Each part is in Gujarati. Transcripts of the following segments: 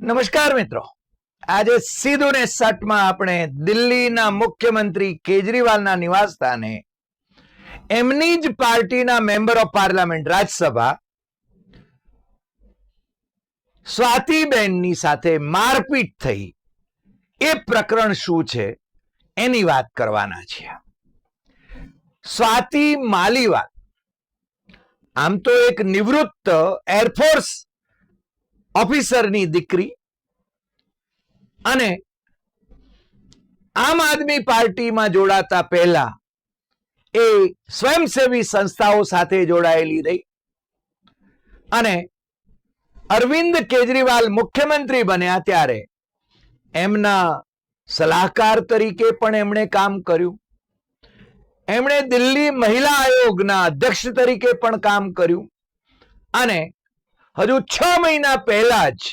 નમસ્કાર મિત્રો. આજે સીધું ને સટમાં આપણે દિલ્હીના મુખ્યમંત્રી કેજરીવાલના નિવાસ સ્થાને એમની જ પાર્ટીના મેમ્બર ઓફ પાર્લામેન્ટ રાજ્યસભા સ્વાતિબેનની સાથે મારપીટ થઈ. એ પ્રકરણ શું છે? એની વાત કરવાના છીએ. સ્વાતિ માલીવાલ, આમ તો એક નિવૃત્ત એરફોર્સ ઓફિસરની દીકરી અને આમ આદમી પાર્ટીમાં જોડાતા પહેલા એ સ્વયંસેવી સંસ્થાઓ સાથે જોડાયેલી રહી અને અરવિંદ કેજરીવાલ મુખ્યમંત્રી બન્યા ત્યારે એમના સલાહકાર તરીકે પણ એમણે કામ કર્યું. એમણે દિલ્હી મહિલા આયોગના અધ્યક્ષ તરીકે પણ કામ કર્યું અને હજુ છ મહિના પહેલા જ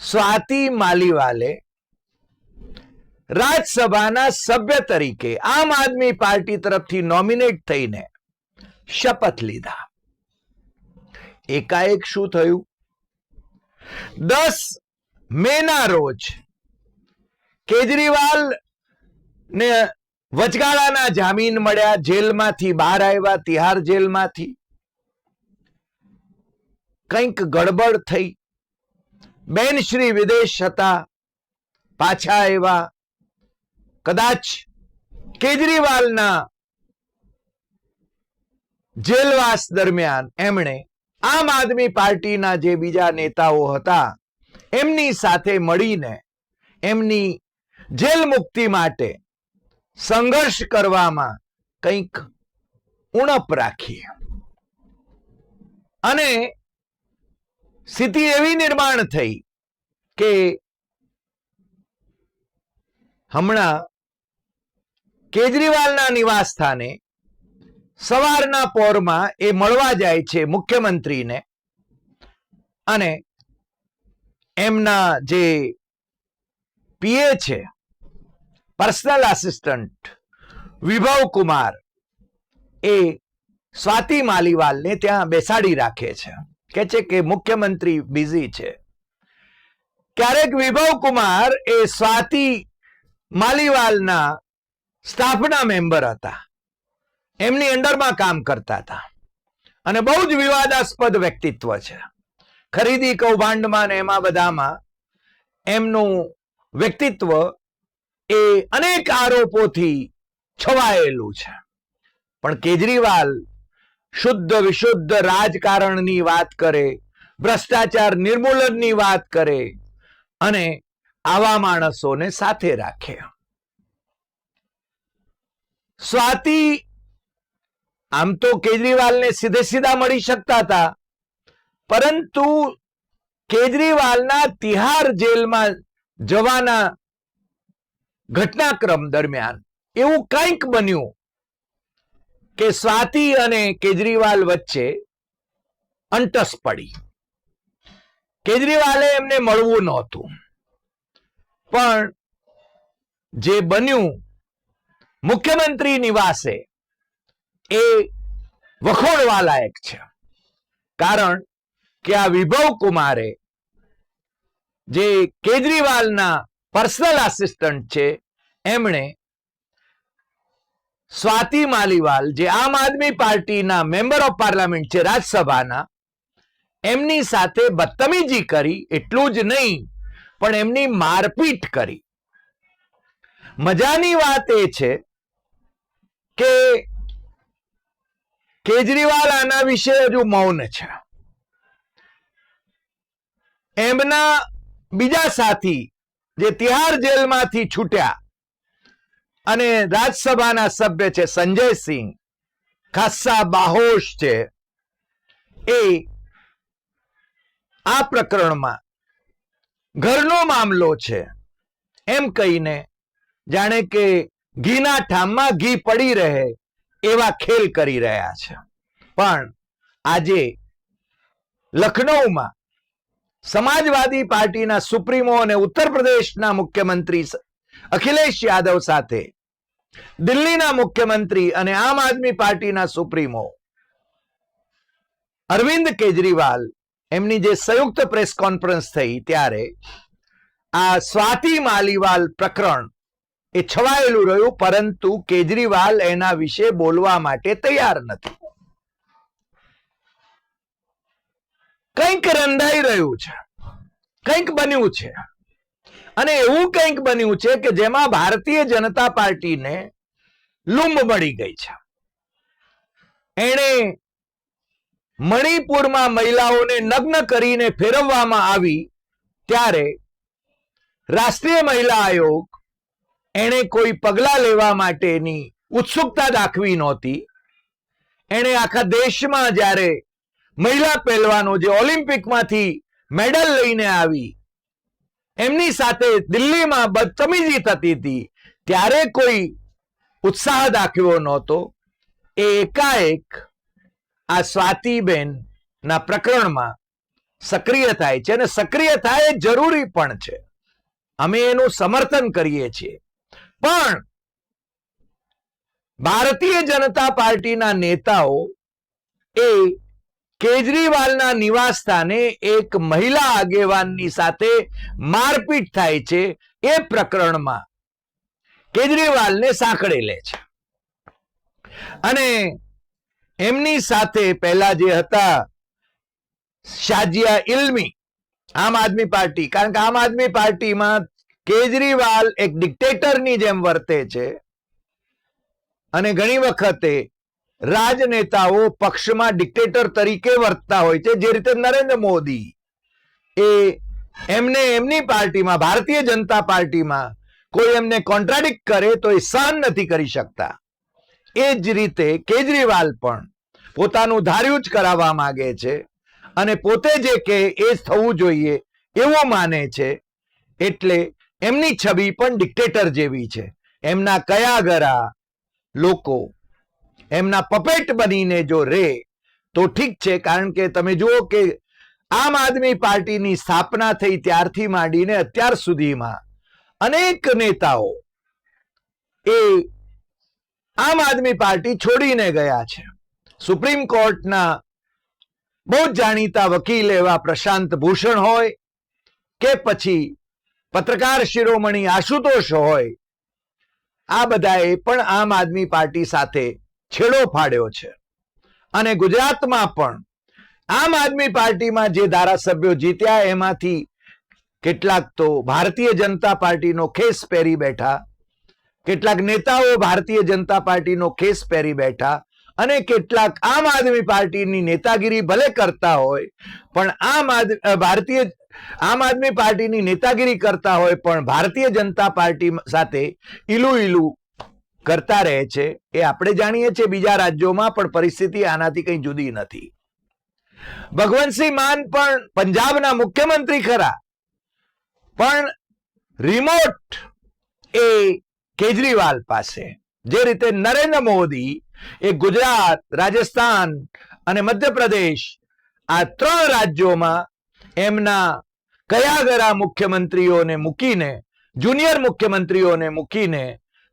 સ્વાતિ માલીવાલે રાજ્યસભાના સભ્ય તરીકે આમ આદમી પાર્ટી તરફથી નોમિનેટ થઈને શપથ લીધા. એકાએક શું થયું? દસ મેના રોજ કેજરીવાલ ને વચગાળાના જામીન મળ્યા, જેલમાંથી બહાર આવ્યા, તિહાર જેલમાંથી. કંઈક ગડબડ થઈ. બેન શ્રી વિદેશ હતા. પાછા આવ્યા. કદાચ કેજરીવાલના જેલવાસ દરમિયાન એમણે આમ આદમી પાર્ટીના જે બીજા નેતાઓ હતા, એમની સાથે મળીને એમની જેલ મુક્તિ માટે સંઘર્ષ કરવામાં કંઈક ઉણપ રાખી અને સ્થિતિ એવી નિર્માણ થઈ કે હમણાં કેજરીવાલના નિવાસ સ્થાને સવારના પોરમાં એ મળવા જાય છે મુખ્યમંત્રીને અને એમના જે પીએ છે, પર્સનલ આસિસ્ટન્ટ વિભવ કુમાર, એ સ્વાતિ માલીવાલને ત્યાં બેસાડી રાખે છે. કે છે કે મુખ્યમંત્રી બિઝી છે. ક્યારેક વિભવ કુમાર એ સ્વાતિ માલીવાલના સ્ટાફના મેમ્બર હતા. એમની અંડરમાં કામ કરતા હતા. અને બહુ જ વિવાદાસ્પદ વ્યક્તિત્વ છે. ખરીદી કૌભાંડમાં ને એમાં બધામાં એમનું વ્યક્તિત્વ એ અનેક આરોપોથી છવાયેલું છે. પણ કેજરીવાલ શુદ્ધ વિશુદ્ધ રાજકારણની વાત કરે, ભ્રષ્ટાચાર નિર્મૂલનની વાત કરે અને આવા માણસોને સાથે રાખે. સ્વાતિ આમ તો કેજરીવાલને સીધે સીધા મળી શકતા હતા, પરંતુ કેજરીવાલના તિહાર જેલમાં જવાના ઘટનાક્રમ દરમિયાન એવું કંઈક બન્યું કે સ્વાતિ અને કેજરીવાલ વચ્ચે અંટસ પડી. કેજરીવાલે એમને મળવું નહોતું. પણ જે બન્યું, મુખ્યમંત્રી નિવાસે, એ વખોડવા લાયક છે. કારણ કે આ વિભવ કુમારે જે કેજરીવાલના પર્સનલ આસિસ્ટન્ટ છે, એમણે સ્વાતિ માલીવાલ, જે આમ આદમી પાર્ટીના મેમ્બર ઓફ પાર્લામેન્ટ છે રાજ્યસભાના એમની સાથે બદતમીજી કરી, એટલું જ નહીં, પણ એમની મારપીટ કરી. મજાની વાત એ છે કે કેજરીવાલ આના વિશે હજુ મૌન છે. એમના બીજા સાથી જે તિહાર જેલમાંથી છૂટ્યા અને રાજ્યસભાના સભ્ય છે સંજયસિંહ ખાસ્સા બાહોશ છે. એ આ પ્રકરણમાં ઘરનો મામલો છે. એમ કહીને જાણે કે ઘીના ઠામમાં ઘી પડી રહે એવા ખેલ કરી રહ્યા છે. પણ આજે લખનૌમાં સમાજવાદી પાર્ટીના સુપ્રીમો અને ઉત્તર પ્રદેશના મુખ્યમંત્રી અખિલેશ યાદવ સાથે દિલ્હીના મુખ્યમંત્રી અને આમ આદમી પાર્ટીના સુપ્રીમો અરવિંદ કેજરીવાલ એમની જે સંયુક્ત પ્રેસ કોન્ફરન્સ થઈ ત્યારે આ સ્વાતિ માલીવાલ પ્રકરણ એ છવાયેલું રહ્યું, પરંતુ કેજરીવાલ એના વિશે બોલવા માટે તૈયાર નથી. કંઈક રંધાઈ રહ્યું છે, કંઈક બન્યું છે. અને એવું કંઈક બન્યું છે કે જેમાં ભારતીય જનતા પાર્ટીને લૂંબ મળી ગઈ છે. એણે મણિપુરમાં મહિલાઓને નગ્ન કરીને ફેરવવામાં આવી ત્યારે રાષ્ટ્રીય મહિલા આયોગ એણે કોઈ પગલા લેવા માટેની ઉત્સુકતા દાખવી નહોતી. એણે આખા દેશમાં જ્યારે મહિલા પહેલવાનો જે ઓલિમ્પિકમાંથી મેડલ લઈને આવી એમની સાથે દિલ્હીમાં બદતમીજી થતી હતી. ત્યારે કોઈ ઉત્સાહ દાખવ્યો નહોતો. એ એકાએક આ સ્વાતિબેન ના પ્રકરણમાં સક્રિય થાય છે અને સક્રિય થાય જરૂરી પણ છે. અમે એનું સમર્થન કરીએ છીએ. પણ ભારતીય જનતા પાર્ટીના નેતાઓ એ કેજરીવાલના નિવાસ સ્થાને એક મહિલા આગેવાનની સાથે મારપીટ થાય છે એ પ્રકરણમાં કેજરીવાલને સાંકળે લે છે. અને એમની સાથે પહેલા જે હતા શાજિયા ઇલ્મી, આમ આદમી પાર્ટી, કારણ કે આમ આદમી પાર્ટીમાં કેજરીવાલ એક ડિક્ટેટરની જેમ વર્તે છે. અને ઘણી વખતે રાજનેતાઓ પક્ષમાં ડિક્ટેટર તરીકે વર્તતા હોય છે, જે રીતે નરેન્દ્ર મોદી એ એમને એમની પાર્ટીમાં, ભારતીય જનતા પાર્ટીમાં કોઈ એમને કોન્ટ્રાડિક્ટ કરે તો એ સહન નથી કરી શકતા. એ જ રીતે કેજરીવાલ પણ પોતાનું ધાર્યું જ કરાવવા માંગે છે અને પોતે જે કે એ જ થવું જોઈએ એવું માને છે, એટલે એમની છબી પણ ડિક્ટેટર જેવી છે. એમના કયા ગરા લોકો એમના પપેટ બનીને જો રે, તો ઠીક છે, કારણ કે તમે જુઓ કે આમ આદમી પાર્ટીની સ્થાપના થઈ ત્યારથી માંડીને અત્યાર સુધીમાં અનેક નેતાઓ એ આમ આદમી પાર્ટી છોડીને ગયા છે. સુપ્રીમ કોર્ટના બહુ જાણીતા વકીલ એવા પ્રશાંત ભૂષણ હોય કે પછી પત્રકાર શિરોમણી આશુતોષ હોય, આ બધાએ પણ આમ આદમી પાર્ટી સાથે છેડો ફાડ્યો છે. અને ગુજરાતમાં પણ આમ આદમી પાર્ટીમાં જે ધારાસભ્યો જીત્યા એમાંથી કેટલાક તો ભારતીય જનતા પાર્ટીનો ખેસ પહેરી બેઠા, કેટલાક નેતાઓ ભારતીય જનતા પાર્ટીનો ખેસ પહેરી બેઠા અને કેટલાક આમ આદમી પાર્ટીની નેતાગીરી ભલે કરતા હોય, પણ આમ ભારતીય આમ આદમી પાર્ટીની નેતાગીરી કરતા હોય, પણ ભારતીય જનતા પાર્ટી સાથે ઈલું ઈલું કરતા રહે છે, એ આપણે જાણીએ છીએ, બીજા રાજ્યોમાં પણ પરિસ્થિતિ આનાથી કંઈ જુદી નથી. ભગવંતસિંહ માન પણ પંજાબના મુખ્યમંત્રી ખરા, પણ રિમોટ એ કેજરીવાલ પાસે, જે રીતે નરેન્દ્ર મોદી એ ગુજરાત, રાજસ્થાન અને મધ્યપ્રદેશ આ ત્રણ રાજ્યોમાં એમના કયા ગરા મુખ્યમંત્રીઓને મૂકીને, જુનિયર મુખ્યમંત્રીઓને મૂકીને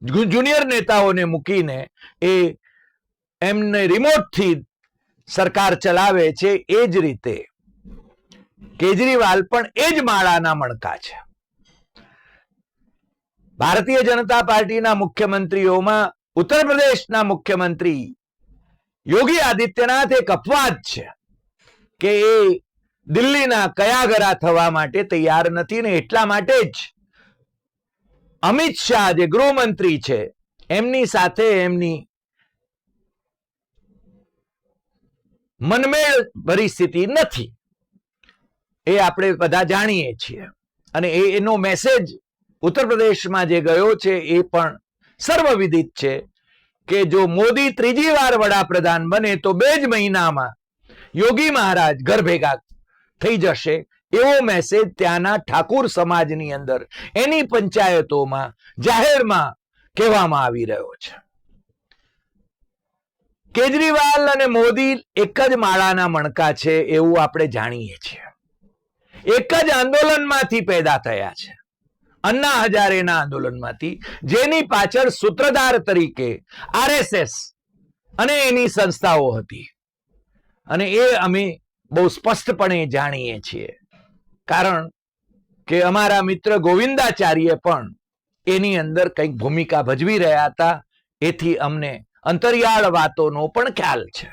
જુનિયર નેતાઓને મૂકીને એ એમને રિમોટથી સરકાર ચલાવે છે એ જ રીતે કેજરીવાલ પણ એ જ માળાના મણકા છે. ભારતીય જનતા પાર્ટીના મુખ્યમંત્રીઓમાં ઉત્તર પ્રદેશના મુખ્યમંત્રી યોગી આદિત્યનાથ એક અપવાદ છે કે એ દિલ્હીના કયાગરા થવા માટે તૈયાર નથી ને એટલા માટે જ અમિત શાહ જે ગૃહમંત્રી છે, એમની સાથે એમની મનમેળ પરિસ્થિતિ નથી. એ આપણે બધા જાણીએ છીએ. અને એનો મેસેજ ઉત્તર પ્રદેશમાં જે ગયો છે, એ પણ સર્વવિદિત છે કે જો મોદી ત્રીજી વાર વડાપ્રધાન બને, તો બે જ મહિનામાં યોગી મહારાજ ઘર ભેગા થઈ જશે. એવો મેસેજ ત્યાંના ઠાકુર સમાજની અંદર, એની પંચાયતોમાં, જાહેરમાં કહેવામાં આવી રહ્યો છે. કેજરીવાલ અને મોદી એક જ માળાના મણકા છે એવું આપણે જાણીએ છીએ. એક જ આંદોલનમાંથી પેદા થયા છે. અન્ના હજારેના આંદોલનમાંથી, જેની પાછળ સૂત્રધાર તરીકે આરએસએસ અને એની સંસ્થાઓ હતી. અને એ અમે બહુ સ્પષ્ટપણે જાણીએ છીએ. કારણ કે અમારા મિત્ર ગોવિંદાચાર્ય પણ એની અંદર કંઈક ભૂમિકા ભજવી રહ્યા હતા. એથી અમને અંતરિયાળ વાતોનો પણ ખ્યાલ છે.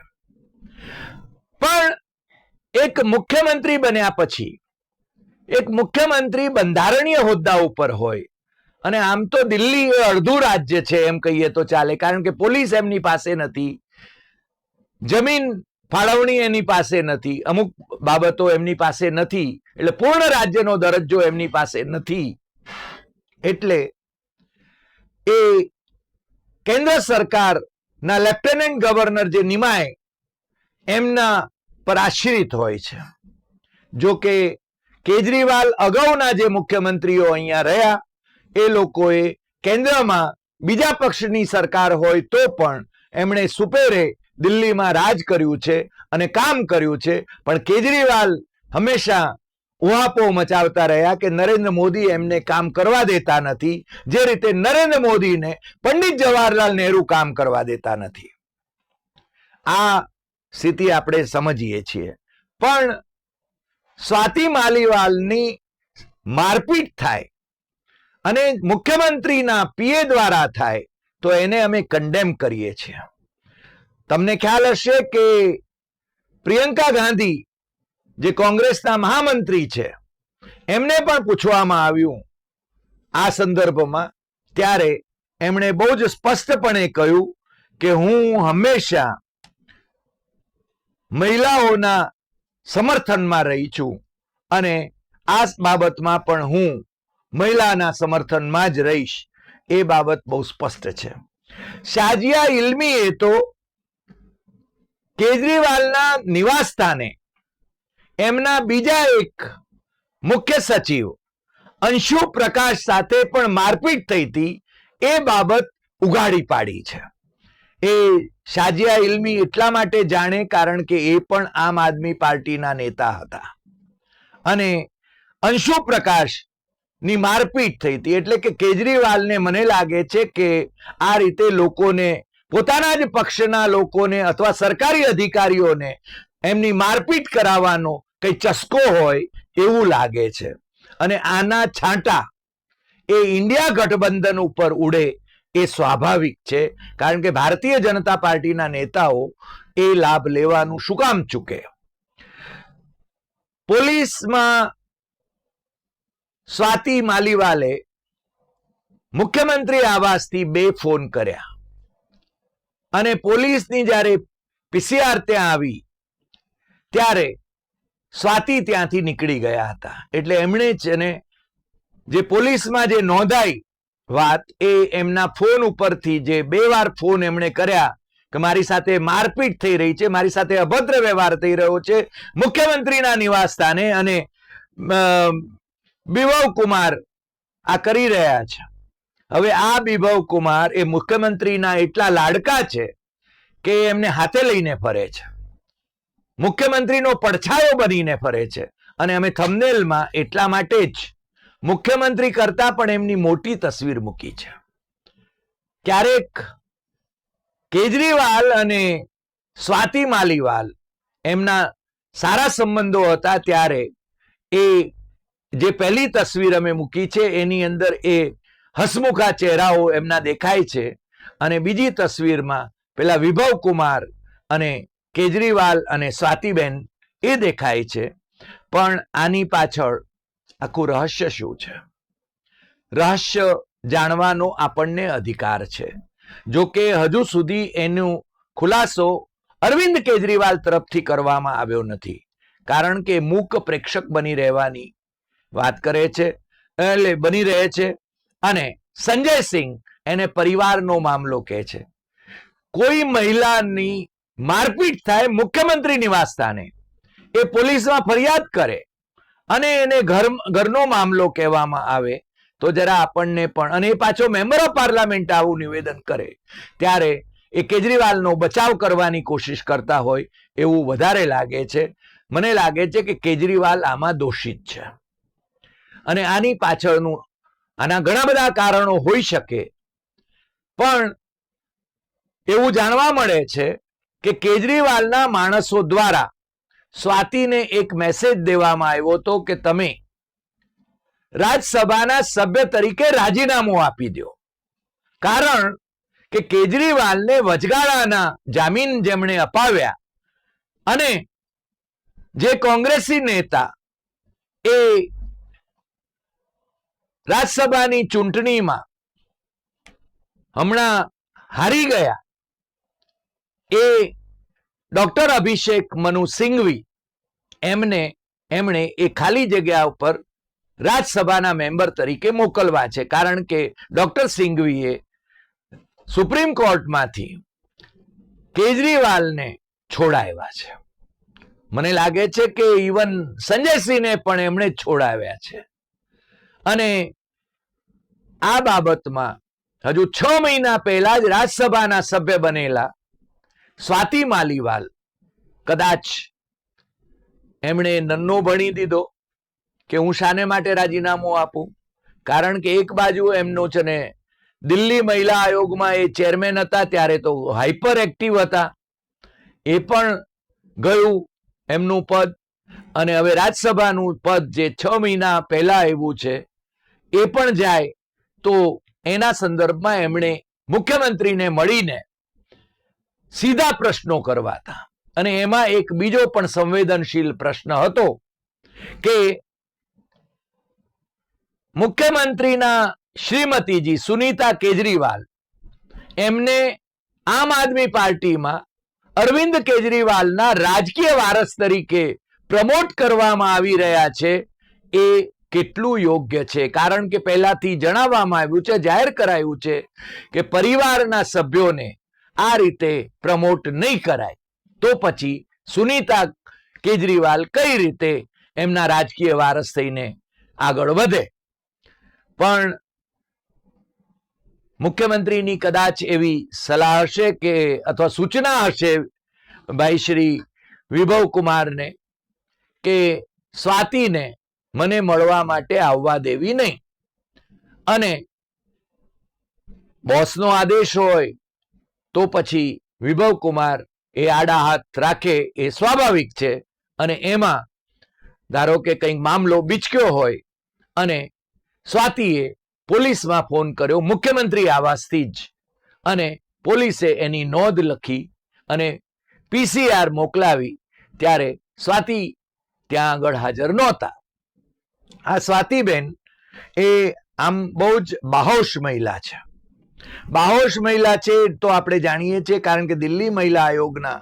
પણ એક મુખ્યમંત્રી બન્યા પછી, એક મુખ્યમંત્રી બંધારણીય હોદ્દા ઉપર હોય, અને આમ તો દિલ્હી એ અડધું રાજ્ય છે એમ કહીએ તો ચાલે, કારણ કે પોલીસ એમની પાસે નથી. જમીન ફાળવણી એની પાસે નથી. અમુક બાબતો એમની પાસે નથી. એટલે પૂર્ણ રાજ્યનો દરજ્જો એમની પાસે નથી. એટલે એ કેન્દ્ર સરકારના લેફ્ટનન્ટ ગવર્નર જે નિમાય, એમના પર આશ્રિત હોય છે. જો કે કેજરીવાલ અગાઉના જે મુખ્યમંત્રીઓ અહીંયા રહ્યા, એ લોકોએ કેન્દ્રમાં બીજા પક્ષની સરકાર હોય તો પણ એમણે સુપેરે દિલ્હીમાં રાજ કર્યું છે અને કામ કર્યું છે. પણ કેજરીવાલ હંમેશા ઉહાપો મચાવતા રહ્યા કે નરેન્દ્ર મોદી એમને કામ કરવા દેતા નથી. જે રીતે નરેન્દ્ર મોદીને પંડિત જવાહરલાલ નહેરુ કામ કરવા દેતા નથી. આ સ્થિતિ આપણે સમજીએ છીએ. પણ સ્વાતિ માલીવાલની મારપીટ થાય અને મુખ્યમંત્રીના પીએ દ્વારા થાય તો એને અમે કન્ડેમ કરીએ છીએ. તમને ખ્યાલ હશે કે પ્રિયંકા ગાંધી જે કોંગ્રેસના મહામંત્રી છે, એમને પણ પૂછવામાં આવ્યું આ સંદર્ભમાં. ત્યારે એમણે બહુ જ સ્પષ્ટપણે કહ્યું કે હું હંમેશા મહિલાઓના સમર્થનમાં રહી છું અને આ બાબતમાં પણ હું મહિલાના સમર્થનમાં જ રહીશ. એ બાબત બહુ સ્પષ્ટ છે. શાજિયા ઇલમીએ તો કેજરીવાલના નિવાસ સ્થાને એમના બીજા એક મુખ્ય સચિવ અંશુ પ્રકાશ સાથે પણ મારપીટ થઈ હતી, એ બાબત ઉગાડી પાડી છે. એ શાજિયા ઇલ્મી એટલા માટે જાણે કારણ કે એ પણ આમ આદમી પાર્ટીના નેતા હતા. અને અંશુ પ્રકાશની મારપીટ થઈ હતી, એટલે કે કેજરીવાલને મને લાગે છે કે આ રીતે લોકોને પોતાના જ પક્ષના લોકોને અથવા સરકારી અધિકારીઓને એમની મારપીટ કરાવવાનો કઈ ચસ્કો હોય એવું લાગે છે. અને આના છાંટા એ ઇન્ડિયા ગઠબંધન ઉપર ઉડે એ સ્વાભાવિક છે. કારણ કે ભારતીય જનતા પાર્ટીના નેતાઓ એ લાભ લેવાનું શું કામ ચૂકે? પોલીસમાં સ્વાતિ માલીવાલે મુખ્યમંત્રી આવાસથી બે ફોન કર્યા. અને પોલીસની જ્યારે પીસીઆર ત્યાં આવી, ત્યારે સ્વાતિ ત્યાંથી નીકળી ગયા હતા. એટલે એમણે જ એને જે પોલીસમાં જે નોંધાઈ વાત, એ એમના ફોન ઉપરથી જે બે વાર ફોન એમણે કર્યા કે મારી સાથે મારપીટ થઈ રહી છે, મારી સાથે અભદ્ર વ્યવહાર થઈ રહ્યો છે, મુખ્યમંત્રીના નિવાસ સ્થાને અને બિવવ કુમાર આ કરી રહ્યા છે. હવે આ બિભવ કુમાર એ મુખ્યમંત્રીના એટલા લાડકા છે કે એમને હાથે લઈને ફરે છે. મુખ્યમંત્રીનો પડછાયો બનીને ફરે છે અને અમે થમનેલમાં એટલા માટે જ મુખ્યમંત્રી કરતા પણ એમની મોટી તસવીર મૂકી છે. ક્યારેક કેજરીવાલ અને સ્વાતિ માલીવાલ એમના સારા સંબંધો હતા ત્યારે એ જે પહેલી તસવીર અમે મૂકી છે એની અંદર એ હસમુખા ચહેરાઓ એમના દેખાય છે અને બીજી તસવીરમાં પેલા વિભવ કુમાર અને કેજરીવાલ અને સ્વાતિબેન એ દેખાય છે. પણ આની પાછળ આખું રહસ્ય શું છે? રહસ્ય જાણવાનો આપણને અધિકાર છે. જો કે હજુ સુધી એનું ખુલાસો અરવિંદ કેજરીવાલ તરફથી કરવામાં આવ્યો નથી. કારણ કે મૂક પ્રેક્ષક બની રહેવાની વાત કરે છે. એટલે બની રહે છે. અને સંજય સિંહ એને પરિવારનો મામલો કહે છે. કોઈ મહિલાની મારપીટ થાય મુખ્યમંત્રી નિવાસ એ પોલીસમાં ફરિયાદ કરે અને એને ઘર, ઘરનો મામલો કહેવામાં આવે, તો જરા આપણને પણ, અને એ પાછો મેમ્બર ઓફ પાર્લામેન્ટ આવું નિવેદન કરે, ત્યારે એ કેજરીવાલનો બચાવ કરવાની કોશિશ કરતા હોય એવું વધારે લાગે છે. મને લાગે છે કે કેજરીવાલ આમાં દોષિત છે. અને આની પાછળનું આના ઘણા બધા કારણો હોઈ શકે. પણ એવું જાણવા મળે છે કે કેજરીવાલના માણસો દ્વારા સ્વાતિને એક મેસેજ દેવામાં આવ્યો હતો કે તમે રાજ્યસભાના સભ્ય તરીકે રાજીનામું આપી દો. કારણ કે કેજરીવાલને વચગાળાના જામીન જેમણે અપાવ્યા અને જે કોંગ્રેસી નેતા એ રાજ્યસભાની ચૂંટણીમાં હમણાં હારી ગયા એ ડોક્ટર અભિષેક મનુ સિંઘવી એમને એમણે એ ખાલી જગ્યા ઉપર રાજ્યસભાના મેમ્બર તરીકે મોકલવા છે. કારણ કે ડોક્ટર સિંઘવીએ સુપ્રીમ કોર્ટમાંથી કેજરીવાલને છોડાવ્યા છે. મને લાગે છે કે ઇવન સંજયસિંહને પણ એમણે છોડાવ્યા છે. અને આ બાબતમાં હજુ છ મહિના પહેલા જ રાજ્યસભાના સભ્ય બનેલા સ્વાતિ માલીવાલ કદાચ એમણે નન્નો ભણી દીધો કે હું શાને માટે રાજીનામું આપું? કારણ કે એક બાજુ એમનો છે ને, દિલ્હી મહિલા આયોગમાં એ ચેરમેન હતા, ત્યારે તો હાઈપર એક્ટિવ હતા. એ પણ ગયું એમનું પદ. અને હવે રાજ્યસભાનું પદ જે છ મહિના પહેલા આવ્યું છે, એ પણ જાય તો એના સંદર્ભમાં એમણે મુખ્યમંત્રીને મળીને સીધા પ્રશ્નો કરવા હતા. અને એમાં એક બીજો પણ સંવેદનશીલ પ્રશ્ન હતો કે મુખ્યમંત્રીના શ્રીમતીજી સુનીતા કેજરીવાલ એમને આમ આદમી પાર્ટીમાં અરવિંદ કેજરીવાલના રાજકીય વારસ તરીકે પ્રમોટ કરવામાં આવી રહ્યા છે એ કેટલું યોગ્ય છે? કારણ કે પહેલાથી જણાવવામાં આવ્યું છે, જાહેર કરાયું છે કે પરિવારના સભ્યોને આ રીતે પ્રમોટ નહીં કરાય. તો પછી સુનીતા કેજરીવાલ કઈ રીતે એમના રાજકીય વારસ થઈને આગળ વધે? પણ મુખ્યમંત્રીની કદાચ એવી સલાહ હશે કે અથવા સૂચના હશે ભાઈ શ્રી વિભવ કુમારને કે સ્વાતિને મને મળવા માટે આવવા દેવી નહીં. અને બોસનો આદેશ હોય તો પછી વિભવ કુમાર એ આડા હાથ રાખે એ સ્વાભાવિક છે. અને એમાં ધારો કે કંઈક મામલો બીચક્યો હોય અને સ્વાતિએ પોલીસમાં ફોન કર્યો, મુખ્યમંત્રી આવાસથી જ. અને પોલીસે એની નોંધ લખી અને પીસીઆર મોકલાવી. ત્યારે સ્વાતિ ત્યાં આગળ હાજર નહોતા. આ સ્વાતિબેન એ આમ બહુ જ બાહોશ મહિલા છે. બાહોશ મહિલા છે તો આપણે જાણીએ છીએ કારણ કે દિલ્હી મહિલા આયોગના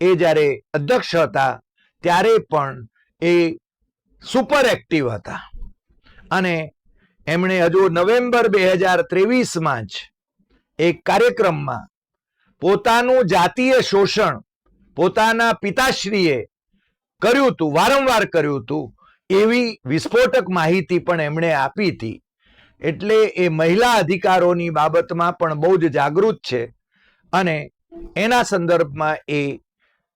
એ જ્યારે અધ્યક્ષ હતા ત્યારે પણ એ સુપર એક્ટિવ હતા. અને એમણે હજુ નવેમ્બર બે હજાર ત્રેવીસમાં જ એક કાર્યક્રમમાં પોતાનું જાતીય શોષણ પોતાના પિતાશ્રીએ કર્યું હતું, વારંવાર કર્યું હતું એવી વિસ્ફોટક માહિતી પણ એમણે આપી હતી. એટલે એ મહિલા અધિકારોની બાબતમાં પણ બહુ જ જાગૃત છે અને એના સંદર્ભમાં એ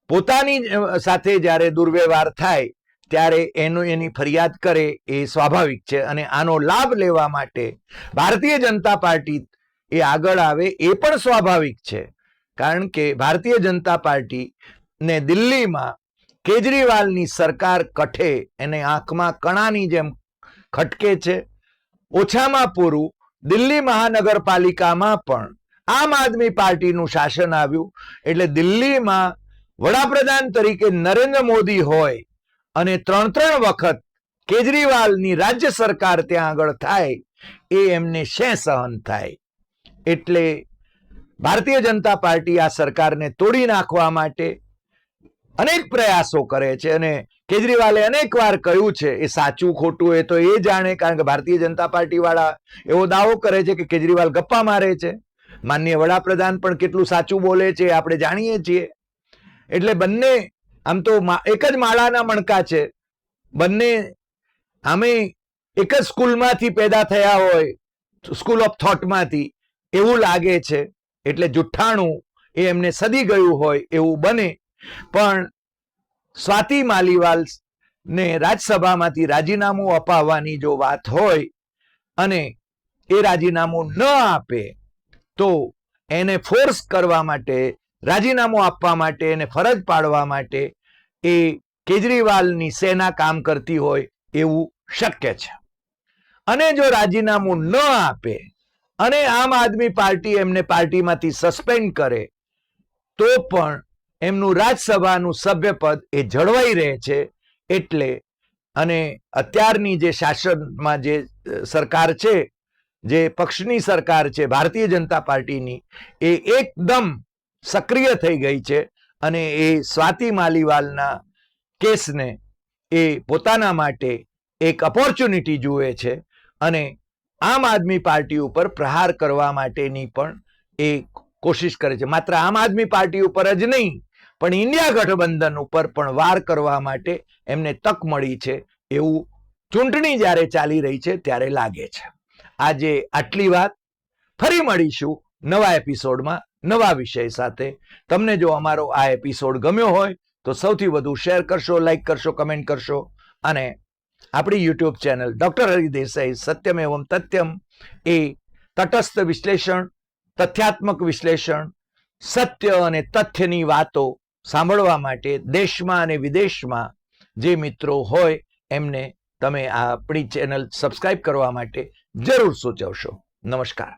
પોતાની સાથે જ્યારે દુર્વ્યવહાર થાય ત્યારે એનું એની ફરિયાદ કરે એ સ્વાભાવિક છે અને આનો લાભ લેવા માટે ભારતીય જનતા પાર્ટી એ આગળ આવે એ પણ સ્વાભાવિક છે. કારણ કે ભારતીય જનતા પાર્ટી ને દિલ્હીમાં કેજરીવાલની સરકાર કઠે, એને આંખમાં કણાની જેમ ખટકે છે. ઓછામાં પૂરું, દિલ્હી મહાનગરપાલિકામાં પણ આમ આદમી પાર્ટીનું શાસન આવ્યું. એટલે દિલ્હીમાં વડાપ્રધાન તરીકે નરેન્દ્ર મોદી હોય અને ત્રણ ત્રણ વખત કેજરીવાલની રાજ્ય સરકાર ત્યાં આગળ થાય, એ એમને શે સહન થાય? એટલે ભારતીય જનતા પાર્ટી આ સરકારને તોડી નાખવા માટે અનેક પ્રયાસો કરે છે અને કેજરીવાલે અનેક વાર કહ્યું છે, એ સાચું ખોટું એ તો એ જાણે, કારણ કે ભારતીય જનતા પાર્ટી વાળા એવો દાવો કરે છે કે કેજરીવાલ ગપ્પા મારે છે. માનનીય વડાપ્રધાન પણ કેટલું સાચું બોલે છે આપણે જાણીએ છીએ. એટલે બંને, આમ તો એક જ માળાના મણકા છે. બંને આમે એક જ સ્કૂલમાંથી પેદા થયા હોય, સ્કૂલ ઓફ થોટમાંથી, એવું લાગે છે. એટલે જુઠ્ઠાણું એ એમને સદી ગયું હોય એવું બને. પણ સ્વાતિ માલીવાલ ને રાજ્યસભામાંથી રાજીનામું અપાવવાની જો વાત હોય અને એ રાજીનામું ન આપે, તો એને ફોર્સ કરવા માટે, રાજીનામું આપવા માટે એને ફરજ પાડવા માટે એ કેજરીવાલની સેના કામ કરતી હોય એવું શક્ય છે. અને જો રાજીનામું ન આપે અને આમ આદમી પાર્ટી એમને પાર્ટીમાંથી સસ્પેન્ડ કરે, તો પણ એમનું રાજ્યસભાનું સભ્યપદ એ જળવાઈ રહે છે એટલે અને અત્યારની જે શાસનમાં જે સરકાર છે, જે પક્ષની સરકાર છે, ભારતીય જનતા પાર્ટીની, એ એકદમ સક્રિય થઈ ગઈ છે અને એ સ્વાતિ માલીવાલના કેસને એ પોતાના માટે એક ઓપોર્ચ્યુનિટી જુએ છે અને આમ આદમી પાર્ટી ઉપર પ્રહાર કરવા માટેની પણ એ કોશિશ કરે છે. માત્ર આમ આદમી પાર્ટી ઉપર જ નહીં પણ ઇન્ડિયા ગઠબંધન ઉપર પણ વાર કરવા માટે એમને તક મળી છે એવું ચૂંટણી જ્યારે ચાલી રહી છે ત્યારે લાગે છે. આજે આટલી વાત. ફરી મળીશું નવા એપિસોડમાં નવા વિષય સાથે. તમને જો અમારો આ એપિસોડ ગમ્યો હોય તો સૌથી વધુ શેર કરશો, લાઈક કરશો, કમેન્ટ કરશો અને આપણી YouTube channel doctor Hari Desai Satyam Evam Tathyam એ તટસ્થ વિશ્લેષણ, તથ્યાત્મક વિશ્લેષણ, સત્ય અને તથ્યની વાતો સાંભળવા માટે દેશમાં અને વિદેશમાં જે મિત્રો હોય, એમને તમે આપણી ચેનલ સબસ્ક્રાઇબ કરવા માટે જરૂર સૂચવશો. નમસ્કાર.